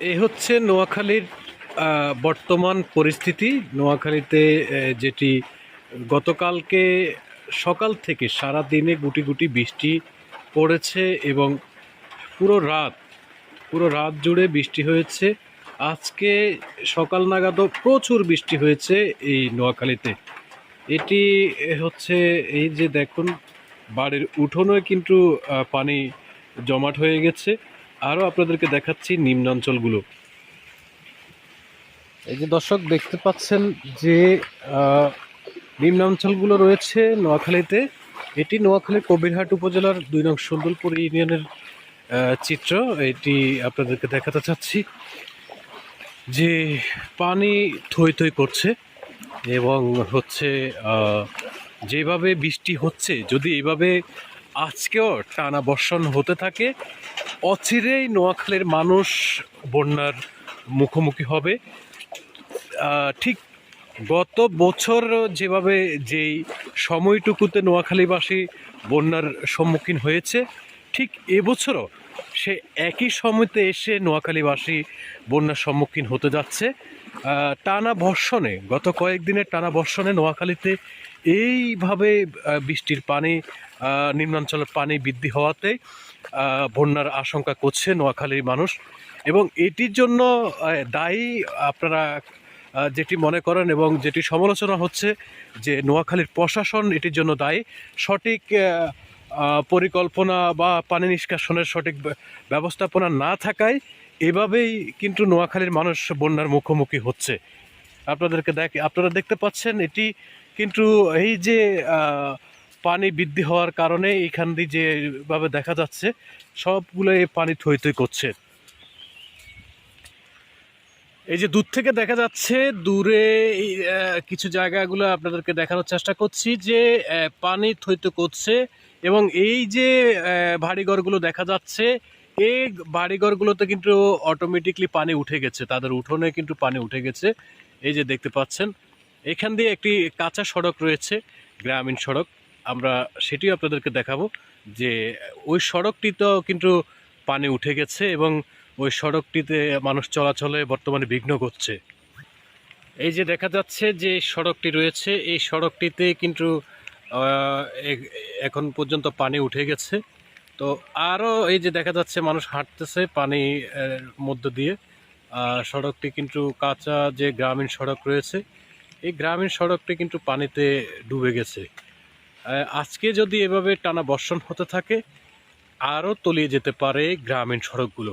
এই হচ্ছে নোয়াখালীর বর্তমান পরিস্থিতি। নোয়াখালীতে যেটি গতকালকে সকাল থেকে সারা দিনে গুটি গুটি বৃষ্টি পড়েছে এবং পুরো রাত পুরো রাত জুড়ে বৃষ্টি হয়েছে। আজকে সকাল নাগাদও প্রচুর বৃষ্টি হয়েছে এই নোয়াখালীতে। এটি হচ্ছে এই যে দেখুন, বাড়ির উঠোনে কিন্তু পানি জমাট হয়ে গেছে। আরও আপনাদেরকে দেখাচ্ছি নিম্ন নিম্নাঞ্চলগুলো। এই যে দর্শক দেখতে পাচ্ছেন যে আহ, নিম্নাঞ্চলগুলো রয়েছে নোয়াখালীতে। এটি নোয়াখালীর কবিরহাট উপজেলার দুই নং সুন্দরপুর ইউনিয়নের চিত্র। এটি আপনাদেরকে দেখাতে চাচ্ছি যে পানি থই থই করছে এবং হচ্ছে যেভাবে বৃষ্টি হচ্ছে যদি এইভাবে আজকেও টানা বর্ষণ হতে থাকে। অচিরেই নোয়াখালীর মানুষ বন্যার মুখোমুখি হবে। ঠিক গত বছর যেভাবে যেই সময়টুকুতে নোয়াখালীবাসী বন্যার সম্মুখীন হয়েছে, ঠিক এবছরও সে একই সময়তে এসে নোয়াখালীবাসী বন্যার সম্মুখীন হতে যাচ্ছে। টানা বর্ষণে, গত কয়েকদিনের টানা বর্ষণে নোয়াখালীতে এইভাবে বৃষ্টির পানি নিম্নাঞ্চলের পানি বৃদ্ধি হওয়াতে বন্যার আশঙ্কা করছে নোয়াখালীর মানুষ। এবং এটির জন্য দায়ী আপনারা যেটি মনে করেন এবং যেটি সমালোচনা হচ্ছে যে নোয়াখালীর প্রশাসন এটির জন্য দায়ী। সঠিক পরিকল্পনা বা পানি নিষ্কাশনের সঠিক ব্যবস্থাপনা না থাকায় এভাবেই কিন্তু নোয়াখালীর মানুষ বন্যার মুখোমুখি হচ্ছে। আপনাদেরকে দেখ, আপনারা দেখতে পাচ্ছেন এটি কিন্তু এই যে পানি বৃদ্ধি হওয়ার কারণে এইখান দিয়ে যেভাবে দেখা যাচ্ছে সবগুলো এই পানি থই থই করছে। এই যে দূর থেকে দেখা যাচ্ছে, দূরে কিছু জায়গাগুলো আপনাদেরকে দেখানোর চেষ্টা করছি যে পানি থইত করছে এবং এই যে বাড়িঘরগুলো দেখা যাচ্ছে, এই বাড়িঘরগুলোতে কিন্তু অটোমেটিকলি পানি উঠে গেছে। তাদের উঠোনে কিন্তু পানি উঠে গেছে। এই যে দেখতে পাচ্ছেন, এখান দিয়ে একটি কাঁচা সড়ক রয়েছে, গ্রামীণ সড়ক। আমরা সেটিও আপনাদেরকে দেখাবো যে ওই সড়কটিতেও কিন্তু পানি উঠে গেছে এবং ওই সড়কটিতে মানুষ চলাচলে বর্তমানে বিঘ্ন করছে। এই যে দেখা যাচ্ছে যে সড়কটি রয়েছে, এই সড়কটিতে কিন্তু এখন পর্যন্ত পানি উঠে গেছে। তো আরও এই যে দেখা যাচ্ছে মানুষ হাঁটতেছে পানি মধ্য দিয়ে। সড়কটি কিন্তু কাঁচা যে গ্রামীণ সড়ক রয়েছে, এই গ্রামীণ সড়কটি কিন্তু পানিতে ডুবে গেছে। আজকে যদি এভাবে টানা বর্ষণ হতে থাকে আরও তলিয়ে যেতে পারে গ্রামীণ সড়কগুলো।